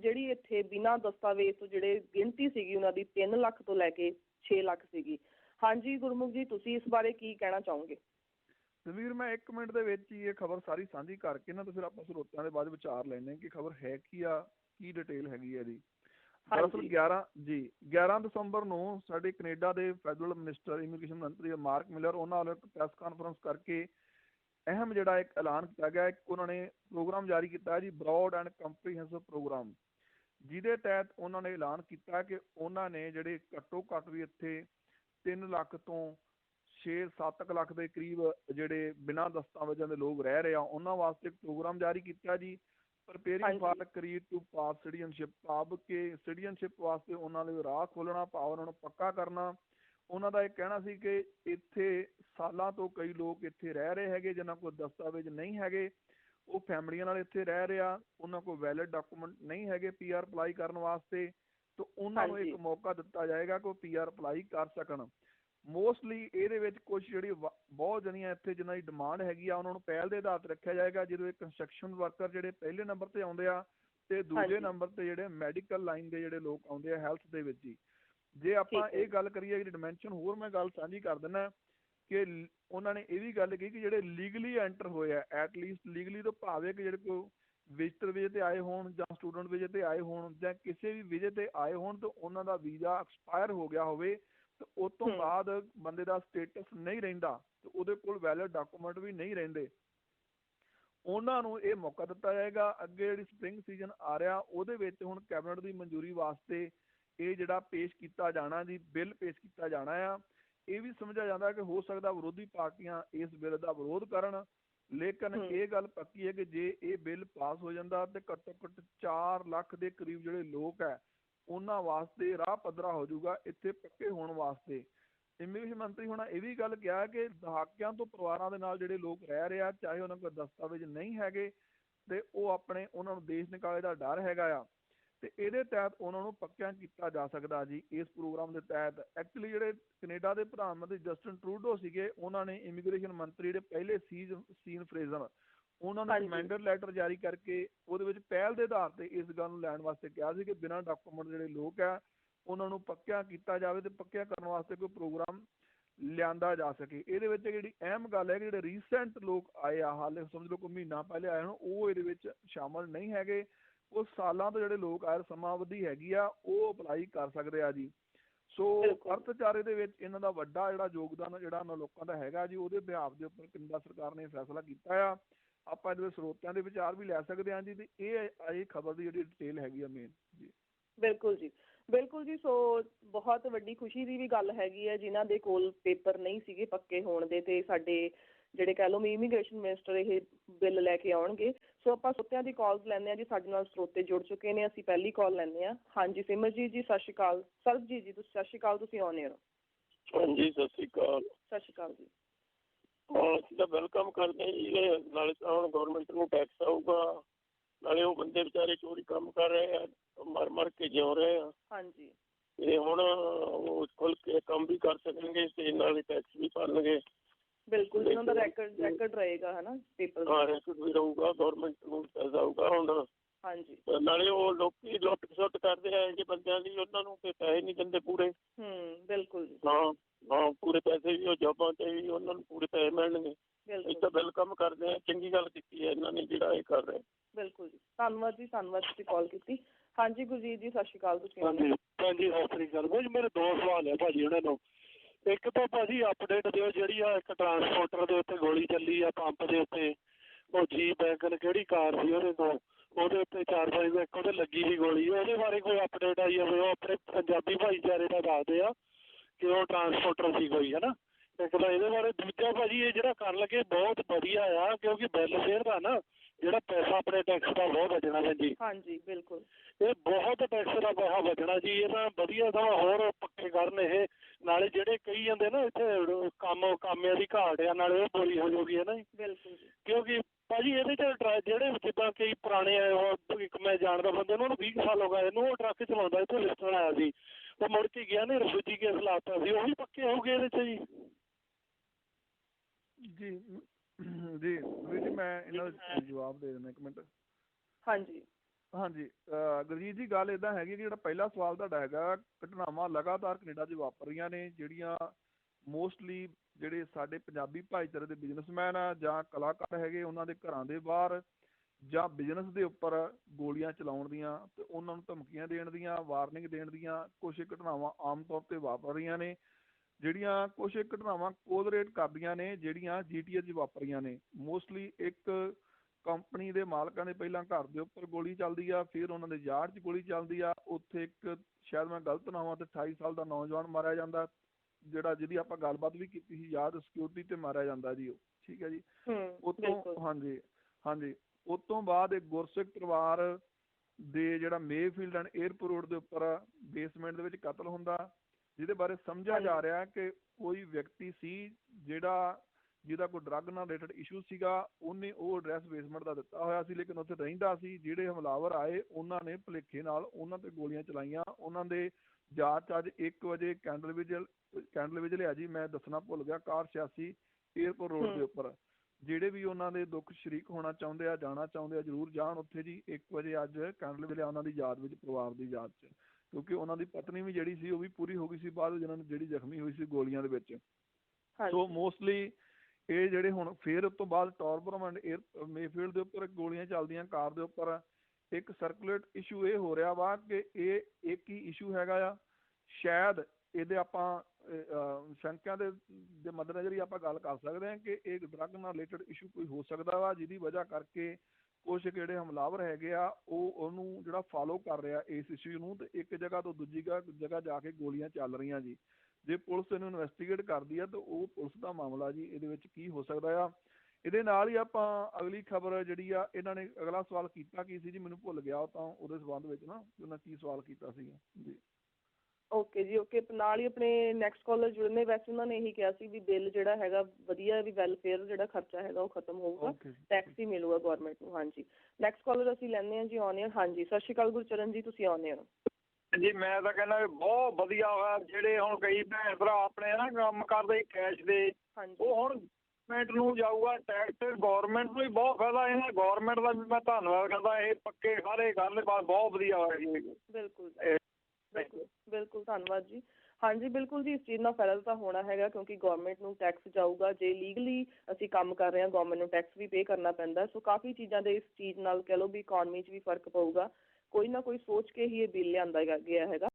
ਜਿਹੜੀ ਇੱਥੇ ਬਿਨਾਂ ਦਸਤਾਵੇਜ਼ ਤੋਂ ਜਿਹੜੇ ਗਿਣਤੀ ਸੀਗੀ ਉਹਨਾਂ ਦੀ 3 ਲੱਖ ਤੋਂ ਲੈ ਕੇ 6 ਲੱਖ ਸੀਗੀ। ਹਾਂਜੀ ਗੁਰਮੁਖ ਜੀ ਤੁਸੀਂ ਇਸ ਬਾਰੇ ਕੀ ਕਹਿਣਾ ਚਾਹੋਗੇ? ਵੀਰ ਮੈਂ 1 ਮਿੰਟ ਦੇ ਵਿੱਚ ਹੀ ਇਹ ਖਬਰ ਸਾਰੀ ਸਾਂਝੀ ਕਰਕੇ ਨਾ ਤੇ ਫਿਰ ਆਪਾਂ ਸਰੋਤਿਆਂ ਦੇ ਬਾਅਦ ਵਿਚਾਰ ਲੈਣੇ ਕਿ ਖਬਰ ਹੈ ਕੀ ਆ ਕੀ ਡਿਟੇਲ ਹੈਗੀ ਹੈ ਇਹਦੀ। ਦਰਅਸਲ 11 ਜੀ 11 ਦਸੰਬਰ ਨੂੰ ਸਾਡੇ ਕੈਨੇਡਾ ਦੇ ਫੈਡਰਲ ਮਿਨਿਸਟਰ ਇਮੀਗ੍ਰੇਸ਼ਨ ਮੰਤਰੀ ਮਾਰਕ ਮਿਲਰ ਉਹਨਾਂ ਵੱਲੋਂ ਇੱਕ ਪ੍ਰੈਸ ਕਾਨਫਰੰਸ ਕਰਕੇ ਅਹਿਮ ਜਿਹੜਾ ਇੱਕ ਐਲਾਨ ਕੀਤਾ ਗਿਆ ਇੱਕ ਉਹਨਾਂ ਨੇ ਪ੍ਰੋਗਰਾਮ ਜਾਰੀ ਕੀਤਾ ਜੀ ਬ੍ਰੌਡ ਐਂਡ ਕੰਪਰੀਹੈਂਸਿਵ ਪ੍ਰੋਗਰਾਮ। ਜਿਹਦੇ ਤਹਿਤ ਉਹਨਾਂ ਨੇ ਐਲਾਨ ਕੀਤਾ ਕਿ ਉਹਨਾਂ ਨੇ ਜਿਹੜੇ ਘੱਟੋ ਘੱਟ ਵੀ ਇੱਥੇ 3 ਲੱਖ ਤੋਂ 6-7 ਲੱਖ ਦੇ ਕਰੀਬ ਜਿਹੜੇ ਬਿਨਾਂ ਦਸਤਾਵੇਜ਼ਾਂ ਦੇ ਲੋਕ ਰਹਿ ਰਹੇ ਆ ਉਹਨਾਂ ਵਾਸਤੇ ਇੱਕ ਪ੍ਰੋਗਰਾਮ ਜਾਰੀ ਕੀਤਾ ਜੀ। Preparing for create to pass citizenship ਭਾਵ ਕਿ ਸਿਟੀਜ਼ਨਸ਼ਿਪ ਵਾਸਤੇ ਉਹਨਾਂ ਲਈ ਰਾਹ ਖੋਲਣਾ ਭਾਵ ਉਹਨਾਂ ਨੂੰ ਪੱਕਾ ਕਰਨਾ। ਉਹਨਾਂ ਦਾ ਇਹ ਕਹਿਣਾ ਸੀ ਕਿ ਇੱਥੇ ਸਾਲਾਂ ਤੋਂ ਕਈ ਲੋਕ ਇੱਥੇ ਰਹਿ ਰਹੇ ਹੈਗੇ ਜਿਨ੍ਹਾਂ ਕੋਲ ਦਸਤਾਵੇਜ਼ ਨਹੀਂ ਹੈਗੇ। ਉਹ ਫੈਮਲੀਆਂ ਨਾਲ ਇੱਥੇ ਰਹਿ ਰਿਹਾ ਉਹਨਾਂ ਕੋਲ ਵੈਲਿਡ ਡਾਕੂਮੈਂਟ ਨਹੀਂ ਹੈਗੇ ਪੀਆਰ ਅਪਲਾਈ ਕਰਨ ਵਾਸਤੇ ਤਾਂ ਉਹਨਾਂ ਨੂੰ ਇੱਕ ਮੌਕਾ ਦਿੱਤਾ ਜਾਏਗਾ ਕਿ ਉਹ ਪੀਆਰ ਅਪਲਾਈ ਕਰ ਸਕਣ। ਮੋਸਟਲੀ ਇਹਦੇ ਵਿੱਚ ਕੁਝ ਜਿਹੜੀ ਬਹੁਤ ਜਣੀਆਂ ਇੱਥੇ ਜਿਨ੍ਹਾਂ ਦੀ ਡਿਮਾਂਡ ਹੈਗੀ ਆ ਉਹਨਾਂ ਨੂੰ ਪਹਿਲ ਦੇ ਆਧਾਰ ਤੇ ਰੱਖਿਆ ਜਾਏਗਾ ਜਦੋਂ ਇਹ ਕੰਸਟਰਕਸ਼ਨ ਵਰਕਰ ਜਿਹੜੇ ਪਹਿਲੇ ਨੰਬਰ ਤੇ ਆਉਂਦੇ ਆ ਤੇ ਦੂਜੇ ਨੰਬਰ ਤੇ ਜਿਹੜੇ ਮੈਡੀਕਲ ਲਾਈਨ ਦੇ ਜਿਹੜੇ ਲੋਕ ਆਉਂਦੇ ਆ ਹੈਲਥ ਦੇ ਵਿੱਚ ਹੀ। ਜੇ ਆਪਾਂ ਇਹ ਗੱਲ ਕਰੀਏ ਜਿਹੜੀ ਡਿਮੈਂਸ਼ਨ ਹੋਰ ਮੈਂ ਗੱਲ ਸਾਂਝੀ ਕਰ ਦਿੰਦਾ ਕਿ ਉਹਨਾਂ ਨੇ ਇਹ ਵੀ ਗੱਲ ਕਹੀ ਕਿ ਜਿਹੜੇ ਲੀਗਲੀ ਐਂਟਰ ਹੋਏ ਆ ਐਟ ਲੀਸਟ ਲੀਗਲੀ ਤੋਂ ਭਾਵੇਂ ਕਿ ਜਿਹੜੇ ਕੋ ਵਿਜ਼ਟਰ ਵੀਜ਼ੇ ਤੇ ਆਏ ਹੋਣ ਜਾਂ ਸਟੂਡੈਂਟ ਵੀਜ਼ੇ ਤੇ ਆਏ ਹੋਣ ਜਾਂ ਕਿਸੇ ਵੀ ਵੀਜ਼ੇ ਤੇ ਆਏ ਹੋਣ ਤਾਂ ਉਹਨਾਂ ਦਾ ਵੀਜ਼ਾ ਐਕਸਪਾਇਰ ਹੋ ਗਿਆ ਹੋਵੇ ਤੇ ਉਸ ਤੋਂ ਬਾਅਦ ਬੰਦੇ ਦਾ ਸਟੇਟਸ ਨਹੀਂ ਰਹਿੰਦਾ ਤੇ ਉਹਦੇ ਕੋਲ ਵੈਲਿਡ ਡਾਕੂਮੈਂਟ ਵੀ ਨਹੀਂ ਰਹਿੰਦੇ। ਉਹਨਾਂ ਨੂੰ ਇਹ ਮੌਕਾ ਦਿੱਤਾ ਜਾਏਗਾ ਅੱਗੇ ਜਿਹੜੀ ਸਪ੍ਰਿੰਗ ਸੀਜ਼ਨ ਆ ਰਿਹਾ ਉਹਦੇ ਵਿੱਚ ਹੁਣ ਕੈਬਨਿਟ ਦੀ ਮਨਜ਼ੂਰੀ ਵਾਸਤੇ ਇਹ ਜਿਹੜਾ ਪੇਸ਼ ਕੀਤਾ ਜਾਣਾ ਜੀ ਬਿੱਲ ਪੇਸ਼ ਕੀਤਾ ਜਾਣਾ ਆ। ਇਹ ਵੀ ਸਮਝਿਆ ਜਾਂਦਾ ਕਿ ਹੋ ਸਕਦਾ ਵਿਰੋਧੀ ਪਾਰਟੀਆਂ ਇਸ ਬਿੱਲ ਦਾ ਵਿਰੋਧ ਕਰਨ ਲੇਕਿਨ ਇਹ ਗੱਲ ਪੱਕੀ ਹੈ ਕਿ ਜੇ ਇਹ ਬਿੱਲ ਪਾਸ ਹੋ ਜਾਂਦਾ ਤੇ ਘੱਟੋ ਘੱਟ 4 ਲੱਖ ਦੇ ਕਰੀਬ ਜਿਹੜੇ ਲੋਕ ਹੈ ਉਹਨਾਂ ਵਾਸਤੇ ਰਾਹ ਪੱਧਰਾ ਹੋ ਜਾਊਗਾ ਇੱਥੇ ਪੱਕੇ ਹੋਣ ਵਾਸਤੇ। ਇਮੀਗ੍ਰੇਸ਼ਨ ਮੰਤਰੀ ਹੋਣਾ ਇਹ ਵੀ ਗੱਲ ਕਿਹਾ ਕਿ ਦਹਾਕਿਆਂ ਤੋਂ ਪਰਿਵਾਰਾਂ ਦੇ ਨਾਲ ਜਿਹੜੇ ਲੋਕ ਰਹਿ ਰਹੇ ਆ ਚਾਹੇ ਉਹਨਾਂ ਕੋਲ ਦਸਤਾਵੇਜ਼ ਨਹੀਂ ਹੈਗੇ ਤੇ ਉਹ ਆਪਣੇ ਉਹਨਾਂ ਨੂੰ ਦੇਸ਼ ਨਿਕਾਲੇ ਦਾ ਡਰ ਹੈਗਾ ਆ। ਤੇ ਇਹਦੇ ਤਹਿਤ ਉਹਨਾਂ ਨੂੰ ਪੱਕਿਆਂ ਕੀਤਾ ਜਾ ਸਕਦਾ ਜੀ। ਇਸ ਪ੍ਰੋਗਰਾਮ ਦੇ ਤਹਿਤ ਐਕਚੁਅਲੀ ਜਿਹੜੇ ਕੈਨੇਡਾ ਦੇ ਪ੍ਰਧਾਨ ਮੰਤਰੀ ਜਸਟਨ ਟਰੂਡੋ ਸੀਗੇ ਉਹਨਾਂ ਨੇ ਇਮੀਗ੍ਰੇਸ਼ਨ ਮੰਤਰੀ ਜਿਹੜੇ ਪਹਿਲੇ ਸੀਜ ਸੀਨ ਫਰੇਜ਼ਰ ਉਹਨਾਂ ਨੂੰ ਕਮੈਂਡਰ ਲੈਟਰ ਜਾਰੀ ਕਰਕੇ ਉਹਦੇ ਵਿੱਚ ਪਹਿਲ ਦੇ ਆਧਾਰ ਤੇ ਇਸ ਗੱਲ ਨੂੰ ਲੈਣ ਵਾਸਤੇ ਕਿਹਾ ਸੀ ਕਿ ਬਿਨਾਂ ਡਾਕੂਮੈਂਟ ਜਿਹੜੇ ਲੋਕ ਆ ਉਹਨਾਂ ਨੂੰ ਪੱਕਿਆ ਕੀਤਾ ਜਾਵੇ ਤੇ ਪੱਕਿਆ ਕਰਨ ਵਾਸਤੇ ਕੋਈ ਪ੍ਰੋਗਰਾਮ ਲਿਆਂਦਾ ਜਾ ਸਕੇ। ਇਹਦੇ ਵਿੱਚ ਜਿਹੜੀ ਅਹਿਮ ਗੱਲ ਹੈ ਕਿ ਜਿਹੜੇ ਰੀਸੈਂਟ ਲੋਕ ਆਏ ਆ ਹਾਲੇ ਸਮਝ ਲਓ ਕੋਈ ਮਹੀਨਾ ਪਹਿਲੇ ਆਏ ਹੋਣ ਉਹ ਇਹਦੇ ਵਿੱਚ ਸ਼ਾਮਲ ਨਹੀਂ ਹੈਗੇ। ਉਹ ਸਾਲਾਂ ਤੋਂ ਜਿਹੜੇ ਲੋਕ ਆਏ ਸਮਾਵਧੀ ਹੈਗੀ ਆ ਉਹ ਅਪਲਾਈ ਕਰ ਸਕਦੇ ਆ ਜੀ। ਸੋ ਅਰਥਚਾਰੇ ਦੇ ਵਿੱਚ ਇਹਨਾਂ ਦਾ ਵੱਡਾ ਜਿਹੜਾ ਯੋਗਦਾਨ ਜਿਹੜਾ ਉਹਨਾਂ ਲੋਕਾਂ ਦਾ ਹੈਗਾ ਜੀ ਉਹਦੇ ਬਿਹਾਵ ਦੇ ਉੱਪਰ ਕੈਨੇਡਾ ਸਰਕਾਰ ਨੇ ਫੈਸਲਾ ਕੀਤਾ ਆ। ਆਪਾਂ ਇਹਦੇ ਸਰੋਤਿਆਂ ਦੇ ਵਿਚਾਰ ਵੀ ਲੈ ਸਕਦੇ ਹਾਂ ਜੀ ਤੇ ਇਹ ਇਹ ਖਬਰ ਦੀ ਜਿਹੜੀ ਡਿਟੇਲ ਹੈਗੀ ਆ ਮੇਨ ਜੀ। ਬਿਲਕੁਲ ਜੀ। ਬਿਲਕੁਲ ਜੀ ਸੋ ਬਹੁਤ ਵੱਡੀ ਖੁਸ਼ੀ ਦੀ ਵੀ ਗੱਲ ਹੈਗੀ ਹੈ ਜਿਨ੍ਹਾਂ ਦੇ ਕੋਲ ਪੇਪਰ ਨਹੀਂ ਸੀਗੇ ਪੱਕੇ ਹੋਣ ਦੇ ਤੇ ਸਾਡੇ ਜਿਹੜੇ ਕਹਿ ਲਓ ਇਮੀਗ੍ਰੇਸ਼ਨ ਮਿਨਿਸਟਰ ਇਹ ਬਿੱਲ ਲੈ ਕੇ ਆਉਣਗੇ ਸੋ ਆਪਾਂ ਸਰੋਤਿਆਂ ਦੀ ਕਾਲਸ ਲੈਂਦੇ ਆ ਜੀ ਸਾਡੇ ਨਾਲ ਸਰੋਤੇ ਜੁੜ ਚੁੱਕੇ ਨੇ ਅਸੀਂ ਪਹਿਲੀ ਕਾਲ ਲੈਂਦੇ ਆ ਹਾਂਜੀ ਸਿਮਰਜੀਤ ਜੀ ਸਤਿ ਸ਼੍ਰੀ ਅਕਾਲ। ਸਰਬਜੀਤ ਜੀ ਤੁਸੀਂ ਸਤਿ ਸ਼੍ਰੀ ਅਕਾਲ ਤੁਸੀਂ ਆਉਣੇ ਹੋ। ਹਾਂਜੀ ਸਤਿ ਸ਼੍ਰੀ ਅਕਾਲ। ਸਤਿ ਸ਼੍ਰੀ ਅਕਾਲ ਜੀ। ਹਾਂ ਅਸੀਂ ਤਾਂ ਵੈਲਕਮ ਕਰਦੇ ਹਾਂ ਜੀ ਨਾਲੇ ਤਾਂ ਹੁਣ ਗਵਰਨਮੈਂਟ ਨੂੰ ਟੈਕਸ ਆਊਗਾ ਨਾਲੇ ਉਹ ਬੰਦੇ ਵਿਚਾਰੇ ਚੋਰੀ ਕੰਮ ਕਰ ਰਹੇ ਆ ਮਰ ਮਰ ਕੇ ਜਿਉ ਰਹੇ ਆ। ਹਾਂਜੀ। ਤੇ ਹੁਣ ਉਹ ਖੁੱਲ ਕੇ ਕੰਮ ਵੀ ਕਰ ਸਕਣਗੇ ਤੇ ਨਾਲੇ ਟੈਕਸ ਵੀ ਭਰਨਗੇ। ਬਿਲਕੁਲ ਉਹਨਾਂ ਦਾ ਰੈਕੋਰਡ ਰੈਕੋਰਡ ਰਹੇਗਾ ਹਨਾ ਪੇਪਰ ਹਾਂ ਰੈਕੋਰਡ ਵੀ ਰਹੂਗਾ ਗਵਰਨਮੈਂਟ ਨੂੰ ਪੈਸਾ ਆਊਗਾ ਹੁਣ। ਹਾਂਜੀ। ਨਾਲੇ ਉਹ ਲੋਕੀ ਲੁੱਟ ਖਸੁੱਟ ਕਰਦੇ ਆ ਜੇ ਬੰਦਿਆਂ ਦੀ ਉਹਨਾਂ ਨੂੰ ਤੇ ਪੈਸੇ ਨਹੀਂ ਦਿੰਦੇ ਪੂਰੇ। ਹੂੰ ਬਿਲਕੁਲ ਜੀ। ਹਾਂ ਹਾਂ ਪੂਰੇ ਪੈਸੇ ਵੀ ਉਹ ਜੋਬਾਂ ਤੇ ਵੀ ਉਹਨਾਂ ਨੂੰ ਪੂਰੇ ਪੈਸੇ ਮਿਲਣਗੇ। ਬਿਲਕੁਲ। ਇਹ ਤਾਂ ਵੈਲਕਮ ਕਰਦੇ ਆ ਚੰਗੀ ਗੱਲ ਕੀਤੀ ਹੈ ਇਹਨਾਂ ਨੇ ਜਿਹੜਾ ਇਹ ਕਰ ਰਹੇ। ਬਿਲਕੁਲ ਜੀ। ਧੰਨਵਾਦ ਜੀ ਧੰਨਵਾਦ ਤੁਸੀਂ ਕਾਲ ਕੀਤੀ। ਹਾਂਜੀ ਗੁਰਜੀਤ ਜੀ ਸਤਿ ਸ਼੍ਰੀ ਅਕਾਲ ਤੁਸੀਂ। ਹਾਂਜੀ ਹਾਂਜੀ ਸਤਿ ਸ੍ਰੀ ਅਕਾਲ। ਮੇਰੇ ਦੋ ਸਵਾਲ ਹੈ ਭਾਜੀ ਉਹਨਾਂ ਨੂੰ ਇੱਕ ਤਾਂ ਭਾਜੀ ਅਪਡੇਟ ਦਿਓ ਜਿਹੜੀ ਆ ਇੱਕ ਟਰਾਂਸਪੋਰਟਰ ਦੇ ਉੱਤੇ ਗੋਲੀ ਚੱਲੀ ਆ ਪੰਪ ਦੇ ਉੱਤੇ। ਉਹ ਜੀ ਬੈਂਕਨ ਕਿਹੜੀ ਕਾਰ ਸੀ ਉਹਦੇ ਕੋਲ? ਉਹਦੇ ਉੱਤੇ ਚਾਰ ਪੰਜ ਇੱਕ ਉਹਦੇ ਲੱਗੀ ਸੀ ਗੋਲੀ। ਉਹਦੇ ਬਾਰੇ ਕੋਈ ਅਪਡੇਟ ਆਈ ਹੋਵੇ ਉਹ ਆਪਣੇ ਪੰਜਾਬੀ ਭਾਈਚਾਰੇ ਦਾ ਦੱਸਦੇ ਆ ਕਿ ਉਹ ਟਰਾਂਸਪੋਰਟਰ ਸੀ ਕੋਈ ਹੈ ਨਾ ਇੱਕ ਤਾਂ ਇਹਦੇ ਬਾਰੇ ਦੂਜਾ ਭਾਜੀ ਇਹ ਜਿਹੜਾ ਕਰਨ ਲੱਗੇ ਬਹੁਤ ਵਧੀਆ ਆ ਕਿਉਂਕਿ ਬਿੱਲ ਫੇਅਰ ਦਾ ਨਾ ਜਿਹੜਾ ਪੈਸਾ ਆਪਣੇ ਟੈਕਸ ਦਾ ਬਹੁਤ ਬਚਣਾ ਹੈ ਜੀ। ਹਾਂਜੀ ਬਿਲਕੁਲ। ਇਹ ਬਹੁਤ ਟੈਕਸ ਦਾ ਪੈਸਾ ਬਚਣਾ ਜੀ ਇਹ ਤਾਂ ਵਧੀਆ ਤਾਂ ਹੋਰ ਪੱਕੇ ਕਰਨ ਇਹ। ਨਾਲੇ ਜਿਹੜੇ ਕਹੀ ਜਾਂਦੇ ਨਾ ਇੱਥੇ ਕੰਮ ਕਾਮਿਆਂ ਦੀ ਘਾਟ ਆ ਨਾਲੇ ਉਹ ਪੂਰੀ ਹੋ ਜੂਗੀ ਹੈ ਨਾ ਜੀ? ਬਿਲਕੁਲ ਕਿਉਂਕਿ ਭਾਜੀ ਇਹਦੇ ਚ ਜਿਹੜੇ ਜਿੱਦਾਂ ਕਈ ਪੁਰਾਣੇ ਇੱਕ ਮੈਂ ਜਾਣਦਾ ਬੰਦੇ ਨੂੰ ਉਹਨੂੰ 20 ਸਾਲ ਹੋ ਗਏ ਇਹਨੂੰ ਉਹ ਟਰੱਕ ਚਲਾਉਂਦਾ ਇੱਥੇ ਲਿਸਟਣ ਆਇਆ ਸੀ। ਉਹ ਮੁੜ ਕੇ ਗਿਆ ਨੇ ਰਫੂਜੀ ਕੇਸ ਲਾਤਾ ਸੀ ਉਹ ਵੀ ਪੱਕੇ ਹੋ ਗਏ ਇਹਦੇ ਚ ਜੀ? ਜੀ ਜੀ ਵੀਰ ਜੀ ਮੈਂ ਇਹਨਾਂ ਦਾ ਜਵਾਬ ਦੇ ਦਿੰਦਾ ਇੱਕ ਮਿੰਟ। ਹਾਂਜੀ। ਹਾਂਜੀ ਗੁਰਜੀਤ ਜੀ, ਗੱਲ ਇੱਦਾਂ ਹੈਗੀ ਕਿ ਜਿਹੜਾ ਪਹਿਲਾ ਸਵਾਲ ਤੁਹਾਡਾ ਹੈਗਾ, ਘਟਨਾਵਾਂ ਲਗਾਤਾਰ ਕੈਨੇਡਾ 'ਚ ਵਾਪਰ ਰਹੀਆਂ ਨੇ, ਜਿਹੜੀਆਂ ਮੋਸਟਲੀ ਜਿਹੜੇ ਸਾਡੇ ਪੰਜਾਬੀ ਭਾਈਚਾਰੇ ਦੇ ਬਿਜ਼ਨਸਮੈਨ ਆ ਜਾਂ ਕਲਾਕਾਰ ਹੈਗੇ, ਉਹਨਾਂ ਦੇ ਘਰਾਂ ਦੇ ਬਾਹਰ ਜਾਂ ਬਿਜ਼ਨਸ ਦੇ ਉੱਪਰ ਗੋਲੀਆਂ ਚਲਾਉਣ ਦੀਆਂ ਤੇ ਉਹਨਾਂ ਨੂੰ ਧਮਕੀਆਂ ਦੇਣ ਦੀਆਂ ਵਾਰਨਿੰਗ ਦੇਣ ਦੀਆਂ, ਕੁਛ ਘਟਨਾਵਾਂ ਆਮ ਤੌਰ ਤੇ ਵਾਪਰ ਰਹੀਆਂ ਨੇ, ਜਿਹੜੀਆਂ ਕੁਛ ਘਟਨਾਵਾਂ ਕੋਲਰੇਟ ਕਰਦੀਆਂ ਨੇ, ਜਿਹੜੀਆਂ ਜੀ ਜੀਟੀਏ 'ਚ ਵਾਪਰੀਆਂ ਨੇ। ਮੋਸਟਲੀ ਇੱਕ ਕੰਪਨੀ ਦੇ ਮਾਲਕਾਂ ਦੇ ਪਹਿਲਾਂ ਘਰ ਦੇ ਉੱਪਰ ਗੋਲੀ ਚੱਲਦੀ ਆ ਫਿਰ ਉਹਨਾਂ ਦੇ ਯਾਰਡ 'ਚ ਗੋਲੀ ਚੱਲਦੀ ਆ ਉੱਥੇ ਇੱਕ ਸ਼ਾਇਦ ਮੈਂ ਗਲਤ ਨਾ ਹੋਵਾਂ ਤੇ 28 ਸਾਲ ਦਾ ਨੌਜਵਾਨ ਮਾਰਿਆ ਜਾਂਦਾ ਜਿਹੜਾ ਜਿਹਦੀ ਆਪਾਂ ਗੱਲਬਾਤ ਵੀ ਕੀਤੀ ਸੀ ਯਾਦ ਸਿਕਿਉਰਿਟੀ ਤੇ ਮਾਰਿਆ ਜਾਂਦਾ ਜੀ ਉਹ ਠੀਕ ਹੈ ਜੀ ਉਤੋਂ ਹਾਂਜੀ ਹਾਂਜੀ ਉਸ ਤੋਂ ਬਾਅਦ ਇੱਕ ਗੁਰਸਿੱਖ ਪਰਿਵਾਰ ਦੇ ਜਿਹੜਾ ਮੇਫੀਲਡ ਐਂਡ 에ਅਰਪੋਰਟ ਦੇ ਉੱਪਰ ਬੇਸਮੈਂਟ ਦੇ ਵਿੱਚ ਕਤਲ ਹੁੰਦਾ ਜਿਹਦੇ ਬਾਰੇ ਸਮਝਿਆ ਜਾ। ਰਿਹਾ ਕਿ ਕੋਈ ਵਿਅਕਤੀ ਸੀ ਜਿਹੜਾ ਜਿਹਦਾ ਕੋਈ ਡਰੱਗ ਨਾਲ ਰਿਲੇਟਡ ਇਸ਼ੂ ਸੀਗਾ ਉਹਨੇ ਉਹ ਐਡਰੈਸ ਬੇਸਮੈਂਟ ਦਾ ਦਿੱਤਾ ਹੋਇਆ ਸੀ ਲੇਕਿਨ ਉੱਥੇ ਰਹਿੰਦਾ ਸੀ ਜਿਹੜੇ ਹਮਲਾਵਰ ਆਏ ਉਹਨਾਂ ਨੇ ਭੁਲੇਖੇ ਨਾਲ ਉਹਨਾਂ ਤੇ ਗੋਲੀਆਂ ਚਲਾਈਆਂ ਉਹਨਾਂ ਦੇ ਜਾਂਚ ਅੱਜ 1 ਵਜੇ ਕੈਂਡਲ ਵਿਜਲ ਕੈਂਡਲ ਵਿਜਲ ਆ ਜੀ ਮੈਂ ਦੱਸਣਾ ਭੁੱਲ ਗਿਆ ਕਾਰ 86 에ਅਰਪੋਰਟ ਰੋਡ ਦੇ। ਉੱਪਰ। ਜਿਹੜੇ ਵੀ ਉਹਨਾਂ ਦੇ ਦੁੱਖ ਸ਼ਰੀਕ ਹੋਣਾ ਚਾਹੁੰਦੇ ਆ ਜਾਣਾ ਚਾਹੁੰਦੇ ਆ ਜਰੂਰ ਜਾਣ ਉੱਥੇ ਜੀ 1 ਵਜੇ ਅੱਜ ਕੈਂਡਲ ਵਿਜਲ ਉਹਨਾਂ ਦੀ ਯਾਦ ਵਿੱਚ ਪਰਿਵਾਰ ਦੀ ਯਾਦ 'ਚ। ਕਿਉਂਕਿ ਉਹਨਾਂ ਦੀ ਪਤਨੀ ਵੀ ਜਿਹੜੀ ਸੀ ਉਹ ਵੀ ਪੂਰੀ ਹੋ ਗਈ ਸੀ ਬਾਅਦ ਜਿਹਨਾਂ ਨੂੰ ਜਿਹੜੀ ਜ਼ਖਮੀ ਹੋਈ ਸੀ ਗੋਲੀਆਂ ਦੇ ਵਿੱਚ। ਸੋ ਮੋਸਟਲੀ ਇਹ ਜਿਹੜੇ ਹੁਣ ਫੇਰ ਉਸ ਤੋਂ ਬਾਅਦ ਟੌਰਬਰਮ ਐਂਡ ਮੇਫੀਲਡ ਦੇ ਉੱਪਰ ਗੋਲੀਆਂ ਚੱਲਦੀਆਂ ਕਾਰ ਦੇ ਉੱਪਰ ਇੱਕ ਸਰਕੂਲੇਟ ਇਸ਼ੂ ਇਹ ਹੋ ਰਿਹਾ ਵਾ ਕਿ ਇਹ ਇੱਕ ਹੀ ਇਸ਼ੂ ਹੈਗਾ ਆ ਸ਼ਾਇਦ ਇਹਦੇ ਆਪਾਂ ਅਹ, ਸ਼ੰਕਿਆ ਦੇ ਦੇ ਮੱਦੇਨਜ਼ਰ ਹੀ ਆਪਾਂ ਗੱਲ ਕਰ ਸਕਦੇ ਹਾਂ ਕਿ ਇਹ ਡਰੱਗ ਨਾਲ ਰਿਲੇਟਡ ਇਸ਼ੂ ਕੋਈ ਹੋ ਸਕਦਾ ਵਾ ਜਿਹਦੀ ਵਜ੍ਹਾ ਕਰਕੇ ਕੁਛ ਜਿਹੜੇ ਹਮਲਾਵਰ ਹੈਗੇ ਆ ਉਹ ਉਹਨੂੰ ਜਿਹੜਾ ਫਾਲੋ ਕਰ ਰਿਹਾ ਇਸ ਇਸ਼ੂ ਨੂੰ ਤੇ ਇੱਕ ਜਗ੍ਹਾ ਤੋਂ ਦੂਜੀ ਗਾ- ਜਗ੍ਹਾ ਜਾ ਕੇ ਗੋਲੀਆਂ ਚੱਲ ਰਹੀਆਂ ਜੀ। ਜੇ ਪੁਲਿਸ ਇਹਨੂੰ ਇਨਵੈਸਟੀਗੇਟ ਕਰਦੀ ਆ ਤਾਂ ਉਹ ਪੁਲਿਸ ਦਾ ਮਾਮਲਾ ਜੀ ਇਹਦੇ ਵਿੱਚ ਕੀ ਹੋ ਸਕਦਾ ਆ। ਇਹਦੇ ਨਾਲ ਹੀ ਆਪਾਂ ਅਗਲੀ ਖਬਰ ਜਿਹੜੀ ਆ ਇਹਨਾਂ ਨੇ ਅਗਲਾ ਸਵਾਲ ਕੀਤਾ ਕੀ ਸੀ ਜੀ? ਮੈਨੂੰ ਭੁੱਲ ਗਿਆ ਤਾਂ ਉਹਦੇ ਸਬੰਧ ਵਿੱਚ ਨਾ ਉਹਨਾਂ ਕੀ ਸਵਾਲ ਕੀਤਾ ਸੀਗਾ ਜੀ। ਓਕੇ ਜੀ ਓਕੇ ਨਾਲ ਹੀ ਆਪਣੇ ਨੈਕਸਟ ਕਾਲਰ ਜੁੜਨੇ ਵੈਸੇ ਉਹਨਾਂ ਨੇ ਇਹੀ ਕਿਹਾ ਸੀ ਵੀ ਬਿੱਲ ਜਿਹੜਾ ਹੈਗਾ ਵਧੀਆ ਵੀ ਵੈਲਫੇਅਰ ਜਿਹੜਾ ਖਰਚਾ ਹੈਗਾ ਉਹ ਖਤਮ ਹੋਊਗਾ। ਟੈਕਸ ਹੀ ਮਿਲੂਗਾ ਗਵਰਨਮੈਂਟ ਨੂੰ ਹਾਂਜੀ। ਨੈਕਸਟ ਕਾਲਰ ਅਸੀਂ ਲੈਂਦੇ ਹਾਂ ਜੀ ਆਨ ਹਾਂਜੀ ਸਤਿ ਸ਼੍ਰੀ ਅਕਾਲ ਗੁਰਚਰਨ ਜੀ ਤੁਸੀਂ ਆਉਂਦੇ ਹੋ। ਜੀ ਮੈਂ ਤਾਂ ਕਹਿੰਦਾ ਵੀ ਬਹੁਤ ਵਧੀਆ ਹੋਇਆ ਜਿਹੜੇ ਹੁਣ ਕਈ ਭੈਣ ਭਰਾ ਆਪਣੇ ਨਾ ਕੰਮ ਕਰਦੇ ਕੈਸ਼ ਦੇ ਉਹ ਹੁਣ ਗਵਰਨਮੈਂਟ ਨੂੰ ਜਾਊਗਾ ਟੈਕਸ ਗਵਰਨਮੈਂਟ ਨੂੰ ਵੀ ਬਹੁਤ ਫਾਇਦਾ ਇਹਨਾਂ ਗਵਰਨਮੈਂਟ ਦਾ ਵੀ ਮੈਂ ਧੰਨਵਾਦ ਕਰਦਾ ਇਹ ਪੱਕੇ ਸਾਰੇ ਗੱਲ ਬਾਤ ਬਹੁਤ ਵਧੀਆ ਹੋਇਆ ਜੀ। ਬਿਲਕੁਲ ਬਿਲਕੁਲ ਬਿਲਕੁਲ ਧੰਨਵਾਦ ਜੀ। ਹਾਂਜੀ ਬਿਲਕੁਲ ਜੀ ਇਸ ਚੀਜ਼ ਨਾਲ ਫਾਇਦਾ ਤਾਂ ਹੋਣਾ ਹੈਗਾ ਕਿਉਂਕਿ ਗਵਰਨਮੈਂਟ ਨੂੰ ਟੈਕਸ ਜਾਊਗਾ ਜੇ ਲੀਗਲੀ ਅਸੀਂ ਕੰਮ ਕਰ ਰਹੇ ਹਾਂ ਗਵਰਨਮੈਂਟ ਨੂੰ ਟੈਕਸ ਵੀ ਪੇ ਕਰਨਾ ਪੈਂਦਾ ਸੋ ਕਾਫੀ ਚੀਜ਼ਾਂ ਦੇ ਇਸ ਚੀਜ਼ ਨਾਲ ਕਹਿ ਲਓ ਵੀ ਇਕਨੋਮੀ 'ਚ ਵੀ ਫ਼ਰਕ ਪਊਗਾ। ਕੋਈ ਨਾ ਕੋਈ ਸੋਚ ਕੇ ਹੀ ਇਹ ਬਿੱਲ ਲਿਆਂਦਾ ਗਿਆ ਗਿਆ ਹੈਗਾ।